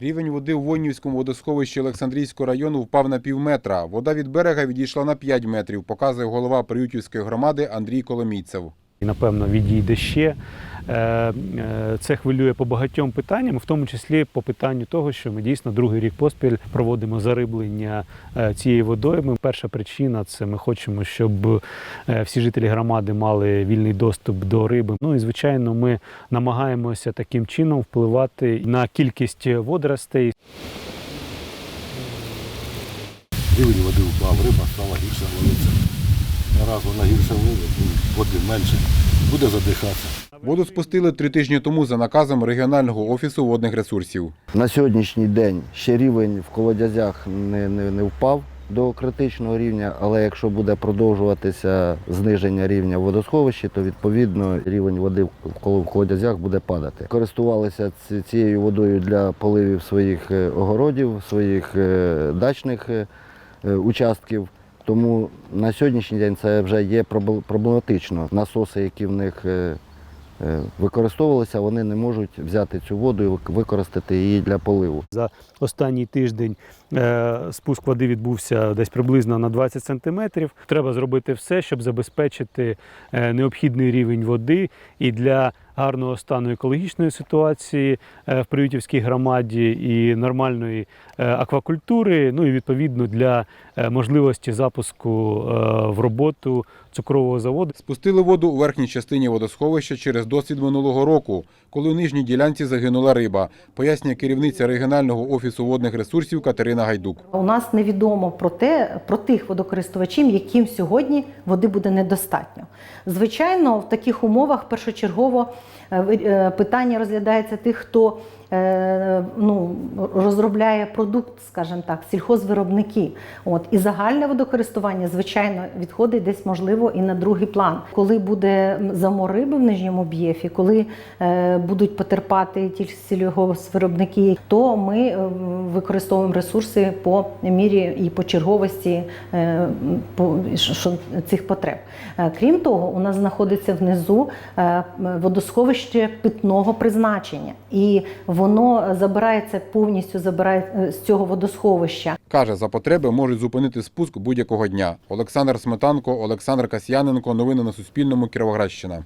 Рівень води у Войнівському водосховищі Олександрійського району впав на пів метра. Вода від берега відійшла на 5 метрів, показує голова Приютівської громади Андрій Коломійцев. Напевно, відійде ще. Е, е, Це хвилює по багатьом питанням, в тому числі по питанню того, що ми дійсно другий рік поспіль проводимо зариблення е, цієї водойми. Перша причина це ми хочемо, щоб всі жителі громади мали вільний доступ до риби. Ну і звичайно, ми намагаємося таким чином впливати на кількість водоростей. Рівень води впав, риба стала гірше ловитися. Раз вона гірше ну, води менше, буде задихатися. Воду спустили три тижні тому за наказом регіонального офісу водних ресурсів. На сьогоднішній день ще рівень в колодязях не, не, не впав до критичного рівня, але якщо буде продовжуватися зниження рівня в водосховищі, то відповідно рівень води в коло- в колодязях буде падати. Користувалися цією водою для поливів своїх е, огородів, своїх е, дачних е, участків. Тому на сьогоднішній день це вже є проблематично. Насоси, які в них е, е, використовувалися, вони не можуть взяти цю воду і використати її для поливу. За останній тиждень е, спуск води відбувся десь приблизно на 20 сантиметрів. Треба зробити все, щоб забезпечити необхідний рівень води і для гарного стану екологічної ситуації е, в Приютівській громаді і нормальної е, аквакультури. Ну і відповідно для е, можливості запуску в роботу цукрового заводу. Спустили воду у верхній частині водосховища через досвід минулого року, коли у нижній ділянці загинула риба, пояснює керівниця регіонального офісу водних ресурсів Катерина Гайдук. У нас невідомо про те, про тих водокористувачів, яким сьогодні води буде недостатньо. Звичайно, в таких умовах першочергово питання розглядається тих, хто е, ну, розробляє продукт, скажімо так, сільхозвиробники. От і загальне водокористування, звичайно, відходить десь можливо і на другий план. Коли буде замор риби в нижньому б'єфі, коли е, будуть потерпати ті сільгоспвиробники, то ми е, використовуємо ресурси по мірі і по черговості е, по, що, цих потреб. Е, Крім того, у нас знаходиться внизу е, водосховище питного призначення, і воно забирається повністю забирає е, з цього водосховища. Каже, за потреби можуть зупинити спуск будь-якого дня. Олександр Сметанко, Олександр Касьяненко. Новини на Суспільному. Кіровоградщина.